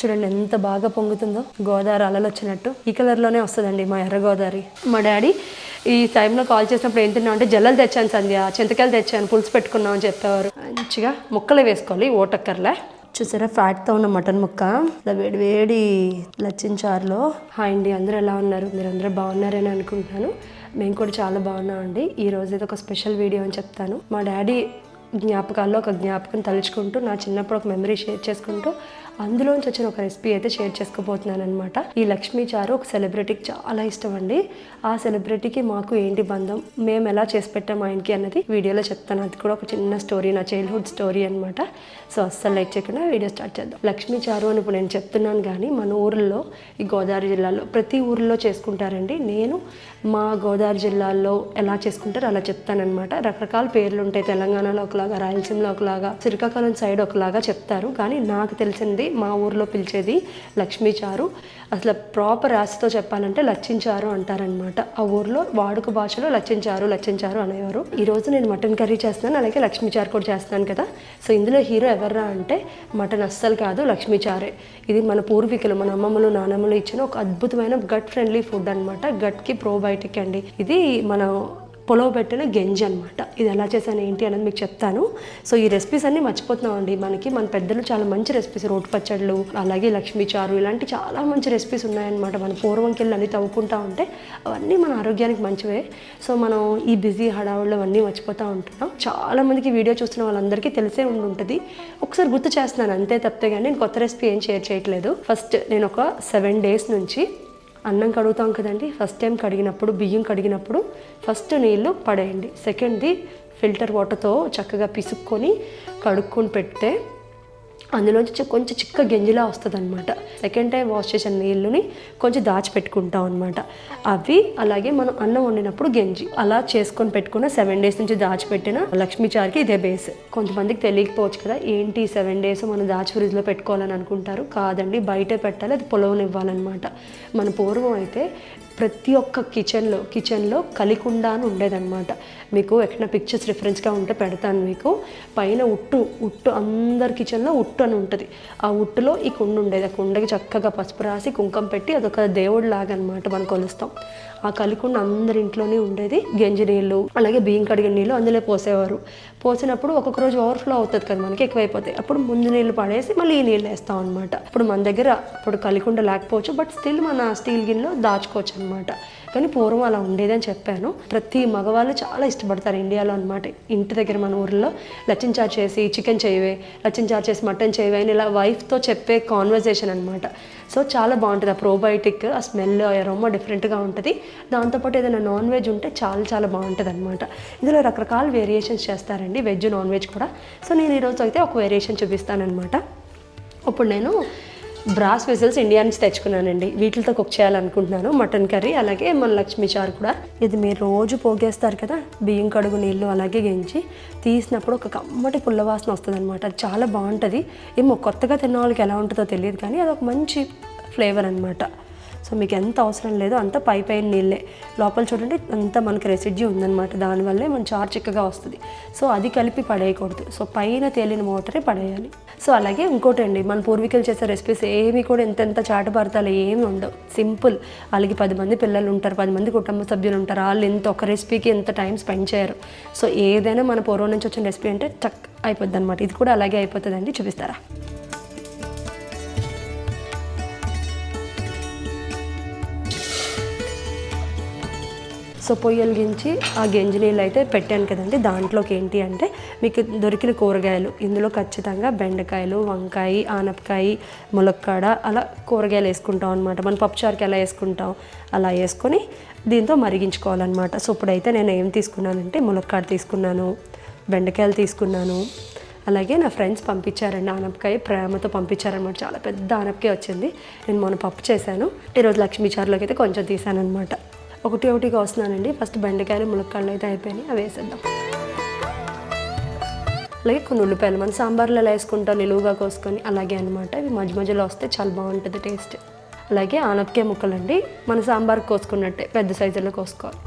చూడండి ఎంత బాగా పొంగుతుందో. గోదావరి అలలు వచ్చినట్టు. ఈ కలర్లోనే వస్తుందండి మా ఎర్ర గోదావరి. మా డాడీ ఈ టైంలో కాల్ చేసినప్పుడు ఏం తిన్నావు అంటే జల్లలు తెచ్చాను సంధ్య చింతకాయలు తెచ్చాను పులుసు పెట్టుకున్నాం అని చెప్పేవారు. మంచిగా ముక్కలు వేసుకోవాలి ఓటక్కర్లే. చూసారా ఫ్యాట్తో ఉన్న మటన్ ముక్క. ఇలా వేడి వేడి లచ్చించారులో హాయ్ అండి అందరూ ఎలా ఉన్నారు? మీరు అందరూ బాగున్నారని అనుకుంటున్నాను. మేము కూడా చాలా బాగున్నామండి. ఈ రోజు ఇది ఒక స్పెషల్ వీడియో అని చెప్తాను. మా డాడీ జ్ఞాపకాల్లో ఒక జ్ఞాపకం తలుచుకుంటూ నా చిన్నప్పుడు ఒక మెమరీ షేర్ చేసుకుంటూ అందులోంచి వచ్చిన ఒక రెసిపీ అయితే షేర్ చేసుకోబోతున్నాను అనమాట ఈ లక్ష్మీ చారు ఒక సెలబ్రిటీకి చాలా ఇష్టం అండి. ఆ సెలబ్రిటీకి మాకు ఏంటి బంధం? మేము ఎలా చేసి పెట్టాం ఆయనకి అన్నది వీడియోలో చెప్తాను. అది కూడా ఒక చిన్న స్టోరీ నా చైల్డ్హుడ్ స్టోరీ అనమాట సో అస్సలు లైక్ చేయకుండా వీడియో స్టార్ట్ చేద్దాం. లక్ష్మీ చారు అని ఇప్పుడు నేను చెప్తున్నాను కానీ మన ఊర్లో ఈ గోదావరి జిల్లాలో ప్రతి ఊర్లో చేసుకుంటారండి. నేను మా గోదావరి జిల్లాలో ఎలా చేసుకుంటారో అలా చెప్తానమాట రకరకాల పేర్లు ఉంటాయి తెలంగాణలో ఒకలాగా రాయలసీమలో ఒకలాగా శ్రీకాకుళం సైడ్ ఒకలాగా చెప్తారు. కానీ నాకు తెలిసింది మా ఊర్లో పిలిచేది లక్ష్మీ చారు. అసలు ప్రాపర్ రాశితో చెప్పాలంటే లచ్చించారు అంటారనమాట ఆ ఊర్లో వాడుక భాషలో లచ్చించారు లచ్చించారు అనేవారు. ఈరోజు నేను మటన్ కర్రీ చేస్తున్నాను అలాగే లక్ష్మీ చారు కూడా చేస్తున్నాను కదా. సో ఇందులో హీరో ఎవర్రా అంటే మటన్ అస్సలు కాదు లక్ష్మీచారే ఇది మన పూర్వీకులు మన అమ్మమ్మలు నానమ్మలు ఇచ్చిన ఒక అద్భుతమైన గట్ ఫ్రెండ్లీ ఫుడ్ అనమాట గట్కి ప్రోబయోటిక్ అండి. ఇది మన పొలవ పెట్టిన గెంజి అనమాట ఇది ఎలా చేశాను ఏంటి అనేది మీకు చెప్తాను. సో ఈ రెసిపీస్ అన్నీ మర్చిపోతున్నామండి. మనకి మన పెద్దలు చాలా మంచి రెసిపీస్ రోటి పచ్చళ్ళు అలాగే లక్ష్మీ చారు ఇలాంటి చాలా మంచి రెసిపీస్ ఉన్నాయన్నమాట. మన పూర్వంకెళ్ళి అన్ని తవ్వుకుంటా ఉంటే అవన్నీ మన ఆరోగ్యానికి మంచివే. సో మనం ఈ బిజీ హడావుల్లో అవన్నీ మర్చిపోతూ ఉంటున్నాం. చాలా మందికి వీడియో చూస్తున్న వాళ్ళందరికీ తెలిసే ఉండి ఉంటుంది. ఒకసారి గుర్తు చేస్తున్నాను. అంతే తప్పితే కానీ నేను కొత్త రెసిపీ ఏం షేర్ చేయట్లేదు. ఫస్ట్ నేను ఒక సెవెన్ డేస్ నుంచి అన్నం కడుగుతాం కదండి. ఫస్ట్ టైం కడిగినప్పుడు బియ్యం కడిగినప్పుడు ఫస్ట్ నీళ్ళు పడేయండి. సెకండ్ది ఫిల్టర్ వాటర్తో చక్కగా పిసుక్కొని కడుక్కొని పెడితే అందులోంచి కొంచెం చిక్క గింజలా వస్తుంది అనమాట సెకండ్ టైం వాష్ చేసిన నీళ్ళని కొంచెం దాచిపెట్టుకుంటాం అనమాట అవి అలాగే మనం అన్నం వండినప్పుడు గెంజి అలా చేసుకొని పెట్టుకున్న సెవెన్ డేస్ నుంచి దాచిపెట్టిన లక్ష్మీచారికి ఇదే బేస్ కొంతమందికి తెలియకపోవచ్చు కదా ఏంటి సెవెన్ డేస్ మనం దాచి ఫ్రిడ్జ్లో పెట్టుకోవాలని అనుకుంటారు? కాదండి బయటే పెట్టాలి అది పొలవనివ్వాలన్నమాట మన పూర్వం అయితే ప్రతి ఒక్క కిచెన్లో కిచెన్లో కలికుండా అని ఉండేదన్నమాట. మీకు ఎక్కడ పిక్చర్స్ రిఫరెన్స్గా ఉంటే పెడతాను మీకు. పైన ఉట్టు ఉట్టు అందరి కిచెన్లో ఉట్టు అని ఉంటుంది. ఆ ఉట్టులో ఈ కుండ ఉండేది. ఆ కుండకి చక్కగా పసుపు రాసి కుంకం పెట్టి అదొక దేవుడిలాగా అనమాట మనం కొలుస్తాం. ఆ కలికుండ అందరి ఇంట్లోనే ఉండేది గంజి నీళ్ళు అలాగే బియ్యం కడిగిన నీళ్ళు అందులో పోసేవారు. పోసినప్పుడు ఒక్కొక్క రోజు ఓవర్ఫ్లో అవుతుంది కదా మనకి ఎక్కువైపోతాయి. అప్పుడు ముందు నీళ్ళు పడేసి మళ్ళీ ఈ నీళ్ళు వేస్తాం అనమాట ఇప్పుడు మన దగ్గర ఇప్పుడు కలికుండ లేకపోవచ్చు బట్ స్టిల్ మన స్టీల్ గిన్నెలో దాచుకోవచ్చు అనమాట కానీ పూర్వం అలా ఉండేదని చెప్పాను. ప్రతి మగవాళ్ళు చాలా ఇష్టపడతారు ఇండియాలో అనమాట ఇంటి దగ్గర మన ఊర్లో లచ్చిన్ చార్ చేసి చికెన్ చేయవే లచ్చిన్ చార్ చేసి మటన్ చేయవే అని ఇలా వైఫ్తో చెప్పే కాన్వర్జేషన్ అనమాట సో చాలా బాగుంటుంది. ఆ ప్రోబయోటిక్ ఆ స్మెల్ ఎరోమా డిఫరెంట్గా ఉంటుంది. దాంతోపాటు ఏదైనా నాన్ వెజ్ ఉంటే చాలా చాలా బాగుంటుంది అనమాట ఇందులో రకరకాల వేరియేషన్స్ చేస్తారండి. వెజ్ నాన్ వెజ్ కూడా. సో నేను ఈరోజు అయితే ఒక వేరియేషన్ చూపిస్తానమాట ఇప్పుడు నేను బ్రాస్ వెసల్స్ ఇండియా నుంచి తెచ్చుకున్నానండి. వీటితో కుక్ చేయాలనుకుంటున్నాను. మటన్ కర్రీ అలాగే మన లక్ష్మీ చారు కూడా. ఇది మీరు రోజు పోగేస్తారు కదా బియ్యం కడుగు నీళ్ళు అలాగే గెంచి తీసినప్పుడు ఒక కమ్మటి పుల్ల వాసన వస్తుంది అనమాట అది చాలా బాగుంటుంది. ఏమో కొత్తగా తిన్న వాళ్ళకి ఎలా ఉంటుందో తెలియదు కానీ అది ఒక మంచి ఫ్లేవర్ అనమాట సో మీకు ఎంత అవసరం లేదో అంత పై పైన నీళ్ళే. లోపల చూడండి అంత మనకి రెసిడ్యూ ఉందన్నమాట. దానివల్లే మన చారు చిక్కగా వస్తుంది. సో అది కలిపి పడేయకూడదు. సో పైన తేలిన వాటరే పడేయాలి. సో అలాగే ఇంకోటి అండి మన పూర్వీకులు చేసే రెసిపీస్ ఏమి కూడా ఎంతెంత చాటపడతాలు ఏమి ఉండవు. సింపుల్. వాళ్ళకి పది మంది పిల్లలు ఉంటారు పది మంది కుటుంబ సభ్యులు ఉంటారు. వాళ్ళు ఎంత ఒక రెసిపీకి ఎంత టైం స్పెండ్ చేయరు. సో ఏదైనా మన పూర్వం నుంచి వచ్చిన రెసిపీ అంటే చక్ అయిపోద్ది అనమాట ఇది కూడా అలాగే అయిపోతుందండి. చూపిస్తారా? సో పొయ్యి వెలిగించి ఆ గంజి నీళ్ళు అయితే పెట్టాను కదండి. దాంట్లోకి ఏంటి అంటే మీకు దొరికిన కూరగాయలు ఇందులో ఖచ్చితంగా బెండకాయలు వంకాయ ఆనపకాయ ములక్కాడ అలా కూరగాయలు వేసుకుంటాం అనమాట మన పప్పుచారుకి ఎలా వేసుకుంటాం అలా వేసుకొని దీంతో మరిగించుకోవాలన్నమాట. సో ఇప్పుడైతే నేను ఏం తీసుకున్నానంటే ములక్కాడ తీసుకున్నాను బెండకాయలు తీసుకున్నాను. అలాగే నా ఫ్రెండ్స్ పంపించారండి ఆనపకాయ ప్రేమతో పంపించారనమాట చాలా పెద్ద ఆనపకాయ వచ్చింది. నేను మొన్న పప్పు చేశాను. ఈరోజు లక్ష్మీచారులోకి అయితే కొంచెం తీసాను అనమాట ఒకటి ఒకటిగా వస్తున్నానండి. ఫస్ట్ బెండకాయలు ములక్కాయలు అయితే అయిపోయినాయి. అవి వేసేద్దాం. అలాగే కొన్ని ఉల్లిపాయలు మన సాంబార్లో ఎలా వేసుకుంటాం నిలువుగా కోసుకొని అలాగే అనమాట ఇవి మధ్య మధ్యలో వస్తే చాలా బాగుంటుంది టేస్ట్. అలాగే ఆనపకాయ ముక్కలండి. మన సాంబార్ కోసుకున్నట్టే పెద్ద సైజులో కోసుకోవాలి.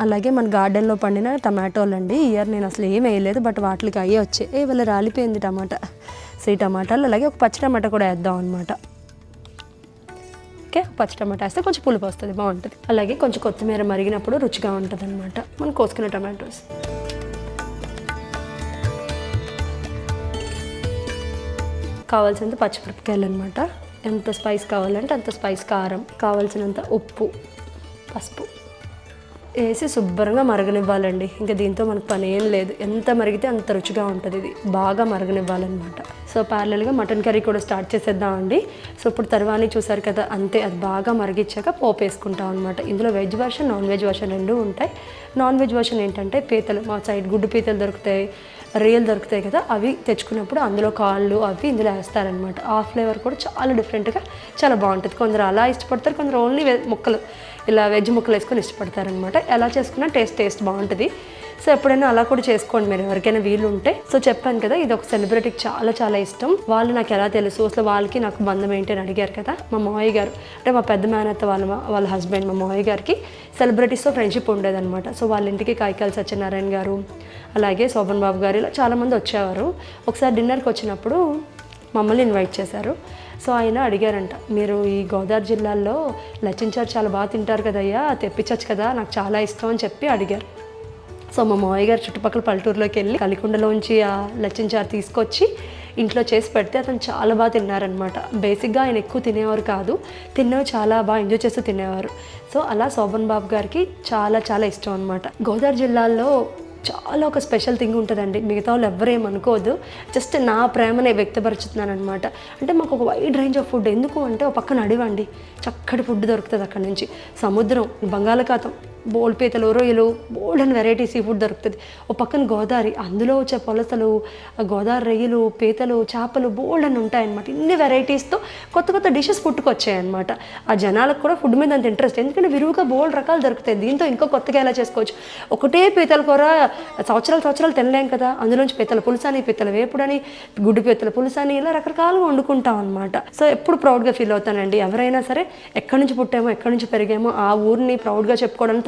అలాగే మన గార్డెన్లో పండిన టమాటోలు అండి ఇయర్ నేను అసలు ఏం వేయలేదు బట్ వాటికి అయ్యే వచ్చాయి. ఏ వాళ్ళ రాలిపోయింది టమాటా. సో ఈ టమాటాలు అలాగే ఒక పచ్చి టమాటా కూడా వేద్దాం అనమాట ఓకే పచ్చి టమాటా వేస్తే కొంచెం పులుపు వస్తుంది బాగుంటుంది. అలాగే కొంచెం కొత్తిమీర మరిగినప్పుడు రుచిగా ఉంటుంది అనమాట మనం కోసుకున్న టమాటోస్. కావాల్సినంత పచ్చిమిరపకాయలు అనమాట ఎంత స్పైస్ కావాలంటే అంత స్పైస్ కారం కావాల్సినంత ఉప్పు పసుపు. వేసి శుభ్రంగా మరగనివ్వాలండి. ఇంకా దీంతో మనకు పని ఏం లేదు. ఎంత మరిగితే అంత రుచిగా ఉంటుంది ఇది. బాగా మరగనివ్వాలన్నమాట. సో ప్యారలల్గా మటన్ కర్రీ కూడా స్టార్ట్ చేసేద్దామండి. సో ఇప్పుడు తర్వాణి చూసారు కదా అంతే. అది బాగా మరిగించాక పోపు వేసుకుంటాం అనమాట ఇందులో veg version non veg version రెండు ఉంటాయి. నాన్ వెజ్ వర్షన్ ఏంటంటే పీతలు. మా సైడ్ గుడ్డు పీతలు దొరుకుతాయి రొయ్యలు దొరుకుతాయి కదా అవి తెచ్చుకున్నప్పుడు అందులో కాళ్ళు అవి ఇందులో వేస్తారనమాట ఆ ఫ్లేవర్ కూడా చాలా డిఫరెంట్గా చాలా బాగుంటుంది. కొందరు అలా ఇష్టపడతారు కొందరు ఓన్లీ ముక్కలు. ఇలా వెజ్ ముక్కలు వేసుకొని ఇష్టపడతారనమాట. ఎలా చేసుకున్నా టేస్ట్ టేస్ట్ బాగుంటుంది. సో ఎప్పుడైనా అలా కూడా చేసుకోండి మీరు. ఎవరికైనా వీలు ఉంటే. సో చెప్పాను కదా ఇది ఒక సెలబ్రిటీకి చాలా చాలా ఇష్టం. వాళ్ళు నాకు ఎలా తెలుసు? అసలు వాళ్ళకి నాకు బంధం ఏంటి అని అడిగారు కదా మా మావయ్య గారు. అంటే మా పెద్ద మేనత్త వాళ్ళ వాళ్ళ హస్బెండ్ మా మావయ్య గారికి సెలబ్రిటీస్తో ఫ్రెండ్షిప్ ఉండేదన్నమాట సో వాళ్ళ ఇంటికి కాయకాల సత్యనారాయణ గారు అలాగే శోభన్ బాబు గారు ఇలా చాలామంది వచ్చేవారు. ఒకసారి డిన్నర్కి వచ్చినప్పుడు మమ్మల్ని ఇన్వైట్ చేశారు. సో ఆయన అడిగారంట మీరు ఈ గోదావరి జిల్లాలో లచ్చించారు చాలా బాగా తింటారు కదయ్యా తెప్పించచ్చు కదా నాకు చాలా ఇష్టం అని చెప్పి అడిగారు. సో మా మావయ్య గారు చుట్టుపక్కల పల్లెటూరులోకి వెళ్ళి కలికొండలోంచి ఆ లచ్చించారు తీసుకొచ్చి ఇంట్లో చేసి పెడితే అతను చాలా బాగా తిన్నారనమాట బేసిక్గా ఆయన ఎక్కువ తినేవారు కాదు తిన్నవి చాలా బాగా ఎంజాయ్ చేస్తూ తినేవారు. సో అలా శోభన్ బాబు గారికి చాలా చాలా ఇష్టం అనమాట గోదావరి జిల్లాలో చాలా ఒక స్పెషల్ థింగ్ ఉంటుందండి. మిగతా వాళ్ళు ఎవరేం జస్ట్ నా ప్రేమనే వ్యక్తపరుచుతున్నాను అనమాట అంటే మాకు ఒక వైడ్ రేంజ్ ఆఫ్ ఫుడ్ ఎందుకు అంటే ఒక పక్కన అడివండి. చక్కటి ఫుడ్ దొరుకుతుంది అక్కడ నుంచి. సముద్రం బంగాళాఖాతం. బోల్ పీతలు రొయ్యలు బోల్డ్ అండ్ వెరైటీ సీ ఫుడ్ దొరుకుతుంది. ఓ పక్కన గోదావరి అందులో వచ్చే పొలసలు ఆ గోదావరి రొయ్యలు పీతలు చేపలు బోల్డ్ అని ఉంటాయన్నమాట. ఇన్ని వెరైటీస్తో కొత్త కొత్త డిషెస్ పుట్టుకొచ్చాయన్నమాట. ఆ జనాలకు కూడా ఫుడ్ మీద అంత ఇంట్రెస్ట్ ఎందుకంటే విరువుగా బోల్డ్ రకాలు దొరుకుతాయి. దీంతో ఇంకా కొత్తగా ఎలా చేసుకోవచ్చు? ఒకటే పీతల కూర సంవత్సరాలు సంవత్సరాలు తినలేం కదా. అందులోంచి పీతల పులుసాని పీతల వేపుడని గుడ్డు పీతల పులుసాని ఇలా రకరకాలుగా వండుకుంటాం అనమాట సో ఎప్పుడు ప్రౌడ్గా ఫీల్ అవుతానండి. ఎవరైనా సరే ఎక్కడి నుంచి పుట్టామో ఎక్కడి నుంచి పెరిగామో ఆ ఊరిని ప్రౌడ్గా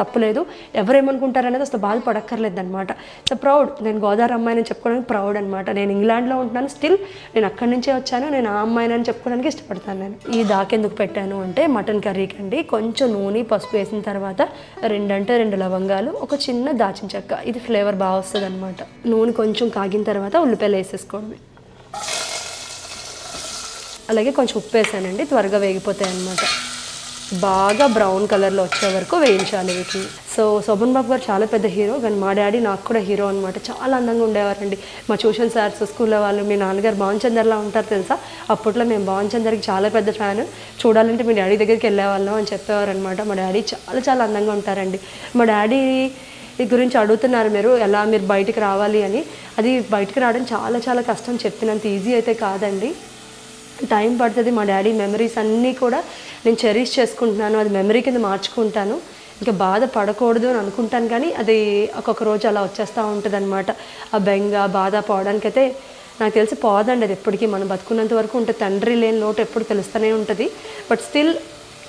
తప్పు లేదు. ఎవరేమనుకుంటారు అనేది అసలు బాధపడక్కర్లేదు అనమాట సో ప్రౌడ్. నేను గోదావరి అమ్మాయిని చెప్పుకోవడానికి ప్రౌడ్ అనమాట నేను ఇంగ్లాండ్లో ఉంటున్నాను. స్టిల్ నేను అక్కడి నుంచే వచ్చాను. నేను ఆ అమ్మాయిని అని చెప్పుకోవడానికి ఇష్టపడతాను నేను. ఈ దాకెందుకు పెట్టాను అంటే మటన్ కర్రీకి అండి కొంచెం నూనె పసుపు వేసిన తర్వాత రెండంటే రెండు లవంగాలు ఒక చిన్న దాచిన చెక్క. ఇది ఫ్లేవర్ బాగా వస్తుంది అనమాట నూనె కొంచెం కాగిన తర్వాత ఉల్లిపాయలు వేసేసుకోండి. అలాగే కొంచెం ఉప్పు వేసానండి. త్వరగా వేగిపోతాయి అన్నమాట బాగా బ్రౌన్ కలర్లో వచ్చే వరకు వేయించాలి వీటిని. సో శోభన్ బాబు గారు చాలా పెద్ద హీరో కానీ మా డాడీ నాకు కూడా హీరో అనమాట చాలా అందంగా ఉండేవారండి. మా ట్యూషన్ సార్స్ స్కూల్లో వాళ్ళు మీ నాన్నగారు భావన్ చందర్లా ఉంటారు తెలుసా? అప్పట్లో మేము భావన్ చందర్కి చాలా పెద్ద ఫ్యాన్. చూడాలంటే మీ డాడీ దగ్గరికి వెళ్ళేవాళ్ళం అని చెప్పేవారు అనమాట మా డాడీ చాలా చాలా అందంగా ఉంటారండి. మా డాడీ గురించి అడుగుతున్నారు మీరు ఎలా మీరు బయటికి రావాలి అని. అది బయటికి రావడం చాలా చాలా కష్టం. చెప్పినంత ఈజీ అయితే కాదండి. టైం పడుతుంది మా డాడీ మెమరీస్ అన్నీ కూడా నేను చెరీష్ చేసుకుంటున్నాను అది మెమరీ కింద మార్చుకుంటాను. ఇంకా బాధ పడకూడదు అని అనుకుంటాను కానీ అది ఒక్కొక్క రోజు అలా వచ్చేస్తూ ఉంటుంది అనమాట ఆ బెంగ బాధ పోవడానికైతే నాకు తెలిసి పోదండి అది ఎప్పటికీ. మనం బతుకున్నంత వరకు ఉంటుంది తండ్రి లేని లోటు ఎప్పుడు తెలుస్తూనే ఉంటుంది. బట్ స్టిల్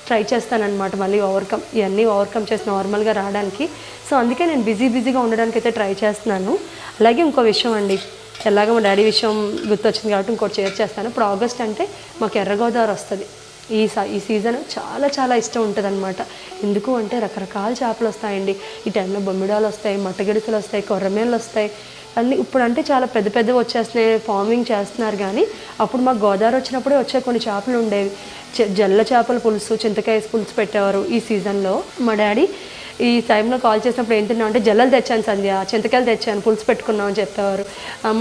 ట్రై చేస్తానమాట మళ్ళీ ఓవర్కమ్ ఇవన్నీ ఓవర్కమ్ చేసి నార్మల్గా రావడానికి. సో అందుకే నేను బిజీ బిజీగా ఉండడానికి అయితే ట్రై చేస్తున్నాను. అలాగే ఇంకో విషయం అండి. ఎలాగో మా డాడీ విషయం గుర్తొచ్చింది కాబట్టి ఇంకోటి షేర్ చేస్తాను. ఇప్పుడు ఆగస్ట్ అంటే మాకు ఎర్రగోదావరి వస్తుంది. ఈ స ఈ సీజన్ చాలా చాలా ఇష్టం ఉంటుంది అనమాట ఎందుకు అంటే రకరకాల చేపలు వస్తాయండి. ఈ టైంలో బొమ్మిడాలు వస్తాయి మట్టగిడతలు వస్తాయి కొర్రమేలు వస్తాయి. అన్నీ ఇప్పుడు అంటే చాలా పెద్ద పెద్దవి వచ్చేస్తున్నాయి ఫార్మింగ్ చేస్తున్నారు కానీ అప్పుడు మాకు గోదావరి వచ్చినప్పుడే వచ్చే కొన్ని చేపలు ఉండేవి. జల్ల చేపల పులుసు చింతకాయ పులుసు పెట్టేవారు ఈ సీజన్లో. మా డాడీ ఈ టైంలో కాల్ చేసినప్పుడు ఏం తిన్నాం అంటే జల్లలు తెచ్చాను సంధ్య చింతకాయలు తెచ్చాను పులుసు పెట్టుకున్నాం అని చెప్పేవారు. ఆ,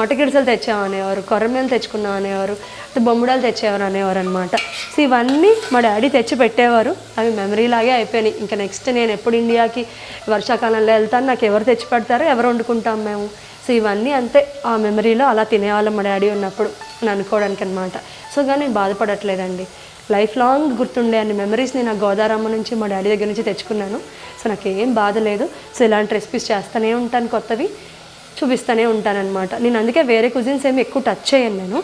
తెచ్చాం అనేవారు కొర్రమేలు తెచ్చుకున్నాం అనేవారు బొమ్మడాలు బొమ్మిడాలు తెచ్చేవారు అనేవారు అనమాట సో ఇవన్నీ మా డాడీ తెచ్చి పెట్టేవారు. అవి మెమరీ లాగే అయిపోయినాయి. ఇంకా నెక్స్ట్ నేను ఎప్పుడు ఇండియాకి వర్షాకాలంలో వెళ్తాను నాకు ఎవరు తెచ్చి పెడతారో ఎవరు వండుకుంటాం మేము. సో ఇవన్నీ అంతే. ఆ మెమరీలో అలా తినేవాళ్ళం మా డాడీ ఉన్నప్పుడు అని అనుకోవడానికి అనమాట సో కానీ నేను బాధపడట్లేదండి. లైఫ్ లాంగ్ గుర్తుండే అన్ని మెమరీస్ నేను ఆ గోదారమ్మ నుంచి మా డాడీ దగ్గర నుంచి తెచ్చుకున్నాను. సో నాకు ఏం బాధ లేదు. సో ఇలాంటి రెసిపీస్ చేస్తూనే ఉంటాను కొత్తవి. చూపిస్తూనే ఉంటానన్నమాట. నేను అందుకే వేరే కుజిన్స్ ఏమి ఎక్కువ టచ్ చేయను నేను.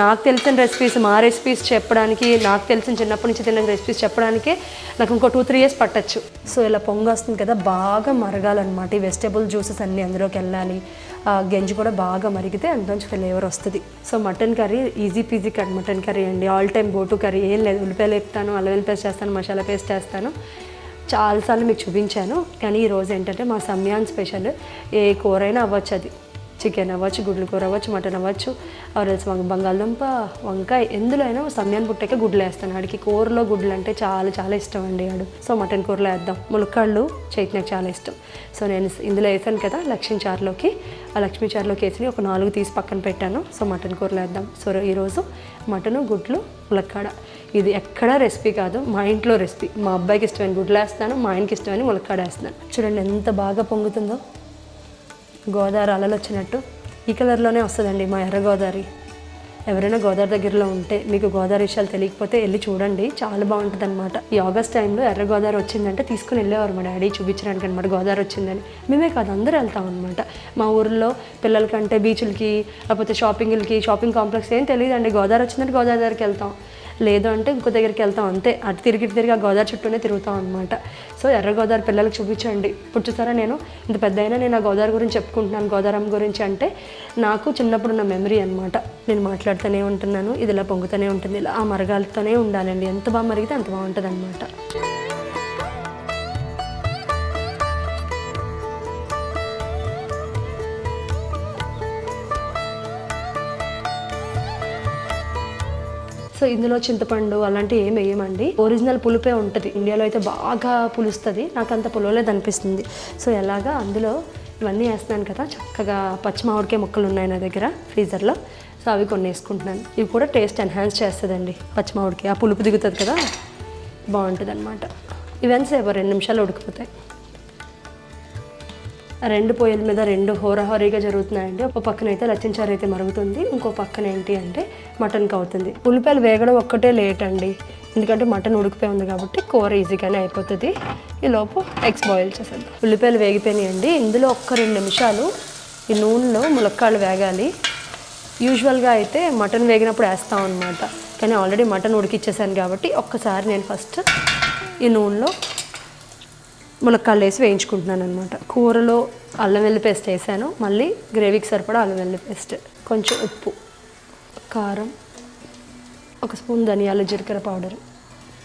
నాకు తెలిసిన రెసిపీస్ మా రెసిపీస్ చెప్పడానికి నాకు తెలిసిన చిన్నప్పటి నుంచి తిన్న రెసిపీస్ చెప్పడానికే నాకు ఇంకో టూ త్రీ ఇయర్స్ పట్టచ్చు. సో ఇలా పొంగ వస్తుంది కదా బాగా మరగాలన్నమాట. ఈ వెజిటేబుల్ జ్యూసెస్ అన్నీ అందులోకి వెళ్ళాలి. ఆ గంజి కూడా బాగా మరిగితే అందులోంచి ఫ్లేవర్ వస్తుంది. So mutton curry easy peasy cut mutton curry అండి. All time goat curry. ఏం లేదు ఉల్లిపాయలు వేపుతాను అల్లవెల్లి పేస్ట్ చేస్తాను మసాలా పేస్ట్ చేస్తాను చాలాసార్లు మీకు చూపించాను. కానీ ఈరోజు ఏంటంటే మా సమయాన్ స్పెషల్ ఏ కూరైనా అవ్వచ్చు అది. చికెన్ అవ్వచ్చు గుడ్లు కూర అవ్వచ్చు మటన్ అవ్వచ్చు ఆర్ఎల్స్ బంగాళదుంప వంకాయ ఎందులో అయినా సమయాన్ని పుట్టకే గుడ్లు వేస్తాను ఆడికి కూరలో గుడ్లు అంటే చాలా చాలా ఇష్టం అండి ఆడు. సో మటన్ కూరలో వేద్దాం. ములక్కాళ్ళు చైతన్యకు చాలా ఇష్టం. సో నేను ఇందులో వేసాను కదా లక్ష్మీ చారులోకి. ఆ లక్ష్మీ చారులోకి వేసి ఒక నాలుగు తీసి పక్కన పెట్టాను. సో మటన్ కూరలో వేద్దాం. సో ఈరోజు మటను గుడ్లు ములక్కాడ. ఇది ఎక్కడా రెసిపీ కాదు మా ఇంట్లో రెసిపీ. మా అబ్బాయికి ఇష్టమైన గుడ్లు వేస్తాను మా ఆయనకి ఇష్టమైన ములక్కాడ వేస్తాను. చూడండి ఎంత బాగా పొంగుతుందో. గోదావరి అలలు వచ్చినట్టు ఈ కలర్లోనే వస్తుందండి మా ఎర్ర గోదావరి. ఎవరైనా గోదావరి దగ్గరలో ఉంటే మీకు గోదావరి విషయాలు తెలియకపోతే వెళ్ళి చూడండి చాలా బాగుంటుంది అనమాట ఈ ఆగస్ట్ టైంలో ఎర్ర గోదావరి వచ్చిందంటే తీసుకుని వెళ్ళేవారు మా డాడీ చూపించడానికి అనమాట గోదావరి వచ్చిందని. మేమే కాదు అందరూ వెళ్తాం అనమాట మా ఊర్లో పిల్లలకంటే బీచ్లకి లేకపోతే షాపింగ్లకి షాపింగ్ కాంప్లెక్స్ ఏం తెలియదండి. గోదావరి వచ్చిందంటే గోదావరి దగ్గరికి వెళ్తాం. లేదు అంటే ఇంకో దగ్గరికి వెళ్తాం. అంతే. అటు తిరిగి ఇటు తిరిగి ఆ గోదావరి చుట్టూనే తిరుగుతాం అనమాట సో ఎర్ర గోదావరి పిల్లలకు చూపించండి. ఇప్పుడు చూసారా నేను? ఇంత పెద్ద అయినా నేను ఆ గోదావరి గురించి చెప్పుకుంటున్నాను. గోదావరం గురించి అంటే నాకు చిన్నప్పుడు ఉన్న మెమరీ అనమాట నేను మాట్లాడుతూనే ఉంటున్నాను. ఇది ఇలా పొంగుతూనే ఉంటుంది. ఇలా ఆ మరగాలతోనే ఉండాలండి. ఎంత బాగా మరిగితే అంత బాగుంటుంది అనమాట సో ఇందులో చింతపండు అలాంటివి ఏం వేయమండి. ఒరిజినల్ పులుపే ఉంటుంది. ఇండియాలో అయితే బాగా పులుస్తుంది. నాకు అంత పులవలేదు అనిపిస్తుంది. సో ఎలాగా అందులో ఇవన్నీ వేస్తున్నాను కదా చక్కగా పచ్చి మామిడికాయ ముక్కలు ఉన్నాయి నా దగ్గర ఫ్రీజర్లో. సో అవి కొన్ని వేసుకుంటున్నాను. ఇవి కూడా టేస్ట్ ఎన్హాన్స్ చేస్తుందండి. పచ్చి మామిడికాయ. ఆ పులుపు దిగుతుంది కదా బాగుంటుంది అనమాట ఇవెంతసేపు? రెండు నిమిషాలు ఉడికిపోతాయి. రెండు పొయ్యిల మీద రెండు హోరాహోరీగా జరుగుతున్నాయండి. ఒక పక్కన అయితే లచ్చించారు అయితే మరుగుతుంది. ఇంకో పక్కన ఏంటి అంటే మటన్కి అవుతుంది ఉల్లిపాయలు వేగడం ఒక్కటే లేట్ అండి. ఎందుకంటే మటన్ ఉడికిపోయి ఉంది కాబట్టి కూర ఈజీగానే అయిపోతుంది. ఈ లోపు ఎగ్స్ బాయిల్ చేసేద్దాం. ఉల్లిపాయలు వేగిపోయినాయండి. ఇందులో ఒక్క రెండు నిమిషాలు ఈ నూనెలో ములక్కాళ్ళు వేగాలి. యూజువల్గా అయితే మటన్ వేగినప్పుడు వేస్తాం అనమాట కానీ ఆల్రెడీ మటన్ ఉడికిచ్చేసాను కాబట్టి ఒక్కసారి నేను ఫస్ట్ ఈ నూనెలో ములక్కాళ్ళు వేసి వేయించుకుంటున్నాను అనమాట కూరలో అల్లం వెల్లి పేస్ట్ వేసాను. మళ్ళీ గ్రేవీకి సరిపడా అల్లం వెల్లి పేస్ట్. కొంచెం ఉప్పు కారం ఒక స్పూన్ ధనియాల జీలకర్ర పౌడర్.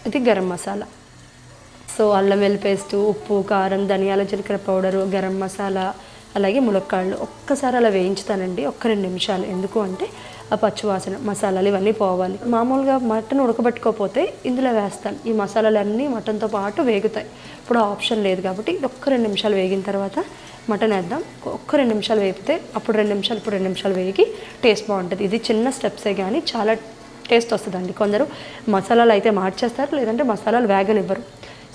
ఇది గరం మసాలా. సో అల్లం వెల్లి పేస్ట్ ఉప్పు కారం ధనియాల జీలకర్ర పౌడరు గరం మసాలా అలాగే ములక్కాళ్ళు ఒక్కసారి అలా వేయించుతానండి. ఒక్క రెండు నిమిషాలు. ఎందుకు అంటే ఆ పచ్చివాసన మసాలాలు ఇవన్నీ పోవాలి. మామూలుగా మటన్ ఉడకబెట్టుకోకపోతే ఇందులో వేస్తాను. ఈ మసాలాలన్నీ మటన్తో పాటు వేగుతాయి. ఇప్పుడు ఆప్షన్ లేదు కాబట్టి ఇది ఒక్క రెండు నిమిషాలు వేగిన తర్వాత మటన్ వేద్దాం. ఒక్క రెండు నిమిషాలు వేపితే అప్పుడు రెండు నిమిషాలు ఇప్పుడు రెండు నిమిషాలు వేగి టేస్ట్ బాగుంటుంది. ఇది చిన్న స్టెప్సే కానీ చాలా టేస్ట్ వస్తుందండి. కొందరు మసాలాలు అయితే మార్చేస్తారు లేదంటే మసాలాలు వేగనివ్వరు.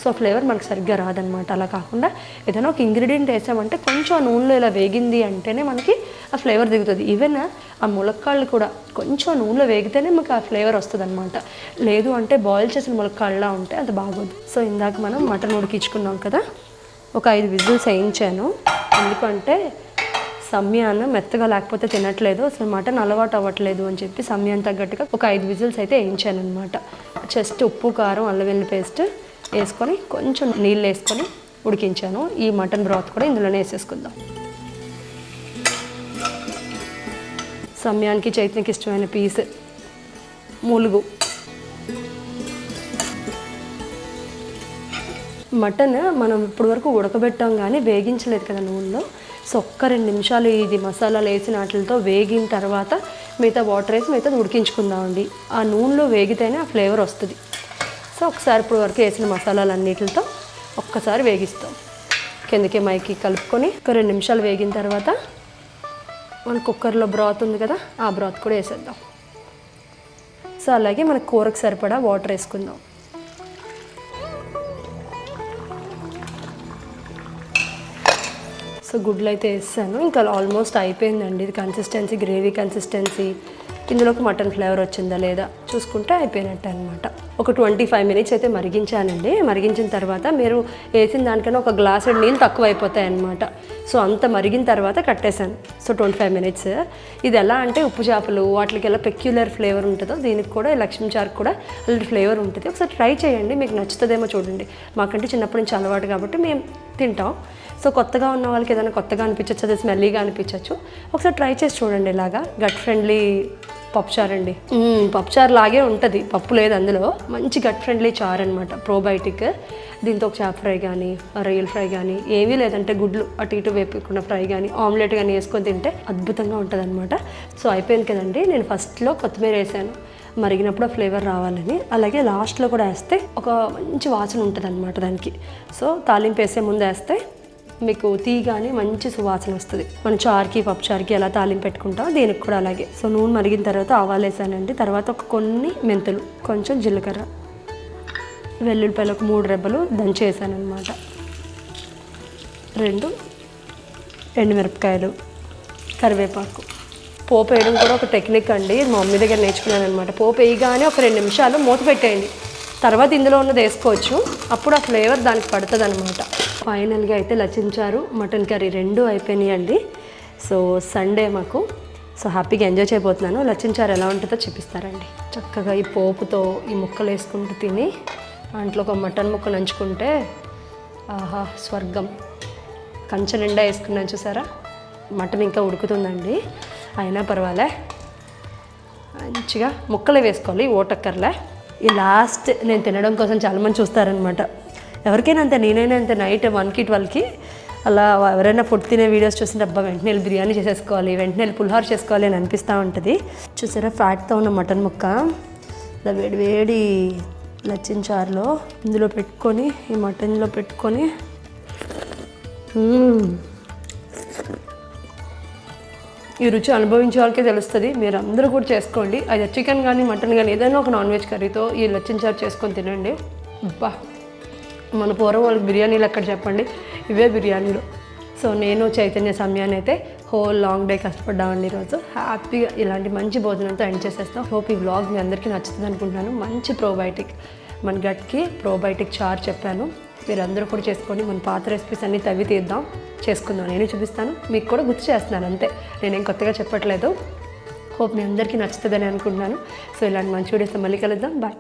సో ఫ్లేవర్ మనకు సరిగ్గా రాదనమాట అలా కాకుండా ఏదైనా ఒక ఇంగ్రీడియంట్ వేసామంటే కొంచెం ఆ నూనెలో ఇలా వేగింది అంటేనే మనకి ఆ ఫ్లేవర్ దిగుతుంది. ఈవెన్ ఆ ములక్కాళ్ళు కూడా కొంచెం నూనెలో వేగితేనే మనకు ఆ ఫ్లేవర్ వస్తుంది అనమాట లేదు అంటే బాయిల్ చేసిన ములక్కాళ్ళలా ఉంటే అది బాగోదు. సో ఇందాక మనం మటన్ ఉడికించుకున్నాం కదా ఒక ఐదు విజిల్స్ వేయించాను. ఎందుకంటే సమ్యాన్ మెత్తగా లేకపోతే తినట్లేదు అసలు మటన్ అలవాటు అవ్వట్లేదు అని చెప్పి సమ్యాన్ తగ్గట్టుగా ఒక ఐదు విజిల్స్ అయితే వేయించాను అనమాట జస్ట్ ఉప్పు కారం అల్లం వెల్లి పేస్ట్ వేసుకొని కొంచెం నీళ్ళు వేసుకొని ఉడికించాను. ఈ మటన్ బ్రాత్ కూడా ఇందులోనే వేసేసుకుందాం. సమయానికి చైతన్యకి ఇష్టమైన పీస్ ములుగు. మటన్ మనం ఇప్పటివరకు ఉడకబెట్టాం కానీ వేగించలేదు కదా నూనెలో. సో ఒక్క రెండు నిమిషాలు ఇది మసాలాలు వేసిన వాటితో వేగిన తర్వాత మిగతా వాటర్ వేసి మిగతా ఉడికించుకుందామండి. ఆ నూనెలో వేగితేనే ఆ ఫ్లేవర్ వస్తుంది. సో ఒకసారి ఇప్పుడు వరకు వేసిన మసాలాలన్నిటితో ఒక్కసారి వేగిస్తాం. కిందకి మైకి కలుపుకొని ఒక రెండు నిమిషాలు వేగిన తర్వాత మన కుక్కర్లో బ్రాత్ ఉంది కదా ఆ బ్రాత్ కూడా వేసేద్దాం. సో అలాగే మన కూరకు సరిపడా వాటర్ వేసుకుందాం. సో గుడ్లు అయితే వేస్తాను ఇంకా ఆల్మోస్ట్ అయిపోయిందండి. ఇది కన్సిస్టెన్సీ గ్రేవీ కన్సిస్టెన్సీ ఇందులోకి మటన్ ఫ్లేవర్ వచ్చిందా లేదా చూసుకుంటే అయిపోయినట్టు అనమాట ఒక ట్వంటీ ఫైవ్ మినిట్స్ అయితే మరిగించానండి. మరిగించిన తర్వాత మీరు వేసిన దానికన్నా ఒక గ్లాస్ నీళ్ళు తక్కువ అయిపోతాయి అనమాట సో అంత మరిగిన తర్వాత కట్టేశాను. So twenty five minutes. ఇది ఎలా అంటే ఉప్పు చేపలు వాటికి ఎలా పెక్యులర్ ఫ్లేవర్ ఉంటుందో దీనికి కూడా లక్ష్మీ చారు కూడా అలాంటి ఫ్లేవర్ ఉంటుంది. ఒకసారి ట్రై చేయండి. మీకు నచ్చుతుందేమో చూడండి. మాకంటే చిన్నప్పటి నుంచి అలవాటు కాబట్టి మేము తింటాం. సో కొత్తగా ఉన్న వాళ్ళకి ఏదైనా కొత్తగా అనిపించచ్చు? అది స్మెల్లీగా అనిపించవచ్చు ఒకసారి ట్రై చేసి చూడండి ఇలాగా. గట్ ఫ్రెండ్లీ పప్పుచారు అండి. పప్పుచారు లాగే ఉంటుంది. పప్పు లేదు అందులో. మంచి గట్ ఫ్రెండ్లీ చారు అనమాట ప్రోబయోటిక్. దీంతో ఒక చేప ఫ్రై కానీ రొయ్యల ఫ్రై కానీ ఏమీ లేదంటే గుడ్లు అటు ఇటు వేపుకున్న ఫ్రై కానీ ఆమ్లెట్ కానీ వేసుకొని తింటే అద్భుతంగా ఉంటుంది అనమాట సో అయిపోయింది కదండి. నేను ఫస్ట్లో కొత్తిమీర వేసాను. మరిగినప్పుడు ఫ్లేవర్ రావాలని. అలాగే లాస్ట్లో కూడా వేస్తే ఒక మంచి వాసన ఉంటుంది అనమాట దానికి. సో తాలింపు వేసే ముందు వేస్తే మీకు తీగానే మంచి సువాసన వస్తుంది. మనం చారుకి పప్పు చార్కి ఎలా తాలింపు పెట్టుకుంటాం దీనికి కూడా అలాగే. సో నూనె మరిగిన తర్వాత ఆవాలు వేసానండి. తర్వాత ఒక కొన్ని మెంతులు కొంచెం జీలకర్ర వెల్లుల్లిపాయలు ఒక మూడు రెబ్బలు దంచేసానమాట రెండు ఎండుమిరపకాయలు కరివేపాకు. పోపు వేయడం కూడా ఒక టెక్నిక్ అండి. మా మమ్మీ దగ్గర నేర్చుకున్నాను అనమాట పోపు వేయగానే ఒక రెండు నిమిషాలు మూత పెట్టేయండి. తర్వాత ఇందులో ఉన్నది వేసుకోవచ్చు. అప్పుడు ఆ ఫ్లేవర్ దానికి పడుతుంది అనమాట ఫైనల్గా అయితే లచించారు. మటన్ కర్రీ రెండు అయిపోయినాయండి. సో సండే మాకు. సో హ్యాపీగా ఎంజాయ్ చేయబోతున్నాను. లచించారు ఎలా ఉంటుందో చూపిస్తారండి చక్కగా ఈ పోపుతో ఈ ముక్కలు వేసుకుంటూ తిని దాంట్లో ఒక మటన్ ముక్క నంచుకుంటే ఆహా స్వర్గం. కంచె నిండా వేసుకున్నాను చూసారా? మటన్ ఇంకా ఉడుకుతుందండి. అయినా పర్వాలే. మంచిగా ముక్కలే వేసుకోవాలి ఓటక్కర్లే ఈ లాస్ట్ నేను తినడం కోసం చాలామంది చూస్తారనమాట ఎవరికైనా అంతే నేనైనా అంతే నైట్ వన్కి ట్వెల్వ్కి అలా ఎవరైనా ఫుడ్ తినే వీడియోస్ చూసిన అబ్బా వెంటనే వెళ్ళి బిర్యానీ చేసేసుకోవాలి వెంటనే వెళ్ళి పులిహోర చేసుకోవాలి అని అనిపిస్తూ ఉంటుంది. చూసారా ఫ్యాట్తో ఉన్న మటన్ ముక్క? ఇలా వేడి వేడి లచ్చిన చారులో ఇందులో పెట్టుకొని ఈ మటన్లో పెట్టుకొని ఈ రుచి అనుభవించే వాళ్ళకే తెలుస్తుంది. మీరు అందరూ కూడా చేసుకోండి. అది చికెన్ కానీ మటన్ కానీ ఏదైనా ఒక నాన్ వెజ్ కర్రీతో ఈ లచ్చిన చారు చేసుకొని తినండి. అబ్బా. మన పూర్వం వాళ్ళకి బిర్యానీలు ఎక్కడ చెప్పండి? ఇవే బిర్యానీలు. సో నేను చైతన్య సమయాన్ని అయితే హోల్ లాంగ్ డే కష్టపడ్డామండి ఈరోజు. హ్యాపీగా ఇలాంటి మంచి భోజనంతో ఎండ్ చేసేస్తాం. హోప్ ఈ వ్లాగ్ మీ అందరికీ నచ్చుతుంది అనుకుంటున్నాను. మంచి ప్రోబయోటిక్ మన గట్కి ప్రోబయోటిక్ చార్ చెప్పాను. మీరు అందరూ కూడా చేసుకొని మన పాత రెసిపీస్ అన్నీ తవ్వి తీద్దాం. చేసుకుందాం. నేను చూపిస్తాను. మీకు కూడా గుర్తు చేస్తున్నాను. అంతే. నేనేం కొత్తగా చెప్పట్లేదు. హోప్ మీ అందరికీ నచ్చుతుందని అనుకుంటున్నాను. సో ఇలాంటి మంచి వీడియోస్తో మళ్ళీ కలుద్దాం. బాయ్